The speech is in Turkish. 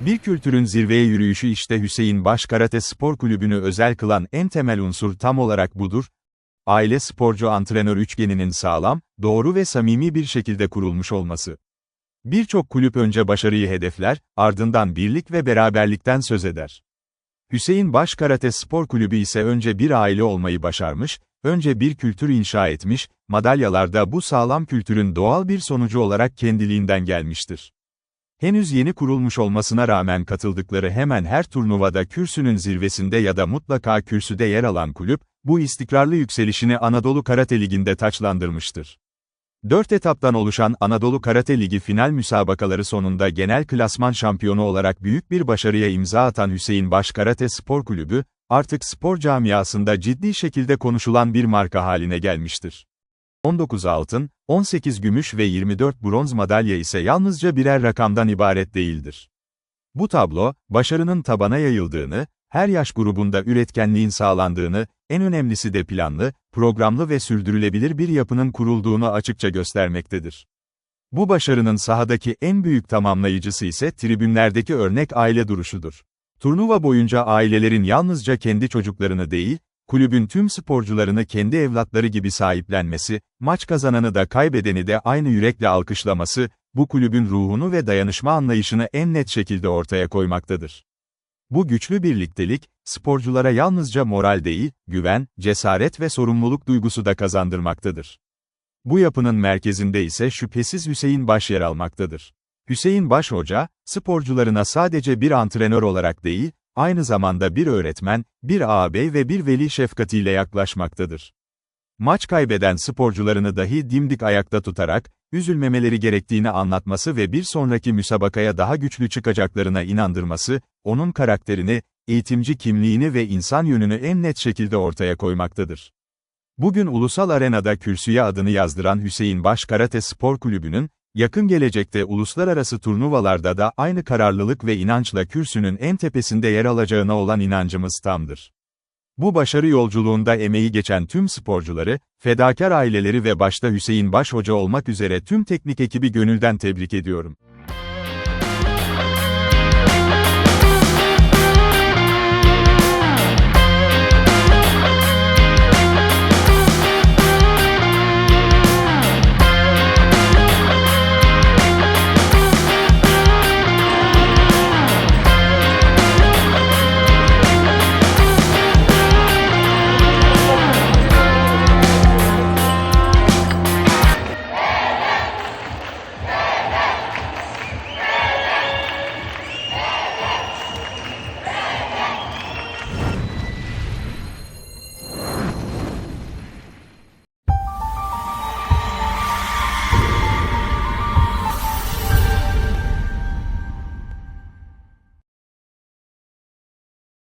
Bir kültürün zirveye yürüyüşü işte Hüseyin Baş Karate Spor Kulübü'nü özel kılan en temel unsur tam olarak budur. Aile sporcu antrenör üçgeninin sağlam, doğru ve samimi bir şekilde kurulmuş olması. Birçok kulüp önce başarıyı hedefler, ardından birlik ve beraberlikten söz eder. Hüseyin Baş Karate Spor Kulübü ise önce bir aile olmayı başarmış, önce bir kültür inşa etmiş, madalyalarda bu sağlam kültürün doğal bir sonucu olarak kendiliğinden gelmiştir. Henüz yeni kurulmuş olmasına rağmen katıldıkları hemen her turnuvada kürsünün zirvesinde ya da mutlaka kürsüde yer alan kulüp, bu istikrarlı yükselişini Anadolu Karate Ligi'nde taçlandırmıştır. Dört etaptan oluşan Anadolu Karate Ligi final müsabakaları sonunda genel klasman şampiyonu olarak büyük bir başarıya imza atan Hüseyin Baş Karate Spor Kulübü, artık spor camiasında ciddi şekilde konuşulan bir marka haline gelmiştir. 19 altın, 18 gümüş ve 24 bronz madalya ise yalnızca birer rakamdan ibaret değildir. Bu tablo, başarının tabana yayıldığını, her yaş grubunda üretkenliğin sağlandığını, en önemlisi de planlı, programlı ve sürdürülebilir bir yapının kurulduğunu açıkça göstermektedir. Bu başarının sahadaki en büyük tamamlayıcısı ise tribünlerdeki örnek aile duruşudur. Turnuva boyunca ailelerin yalnızca kendi çocuklarını değil, kulübün tüm sporcularını kendi evlatları gibi sahiplenmesi, maç kazananı da kaybedeni de aynı yürekle alkışlaması, bu kulübün ruhunu ve dayanışma anlayışını en net şekilde ortaya koymaktadır. Bu güçlü birliktelik, sporculara yalnızca moral değil, güven, cesaret ve sorumluluk duygusu da kazandırmaktadır. Bu yapının merkezinde ise şüphesiz Hüseyin Baş yer almaktadır. Hüseyin Baş Hoca, sporcularına sadece bir antrenör olarak değil, aynı zamanda bir öğretmen, bir ağabey ve bir veli şefkatiyle yaklaşmaktadır. Maç kaybeden sporcularını dahi dimdik ayakta tutarak, üzülmemeleri gerektiğini anlatması ve bir sonraki müsabakaya daha güçlü çıkacaklarına inandırması, onun karakterini, eğitimci kimliğini ve insan yönünü en net şekilde ortaya koymaktadır. Bugün ulusal arenada kürsüye adını yazdıran Hüseyin Baş Karate Spor Kulübü'nün, yakın gelecekte uluslararası turnuvalarda da aynı kararlılık ve inançla kürsünün en tepesinde yer alacağına olan inancımız tamdır. Bu başarı yolculuğunda emeği geçen tüm sporcuları, fedakar aileleri ve başta Hüseyin Baş Hoca olmak üzere tüm teknik ekibi gönülden tebrik ediyorum.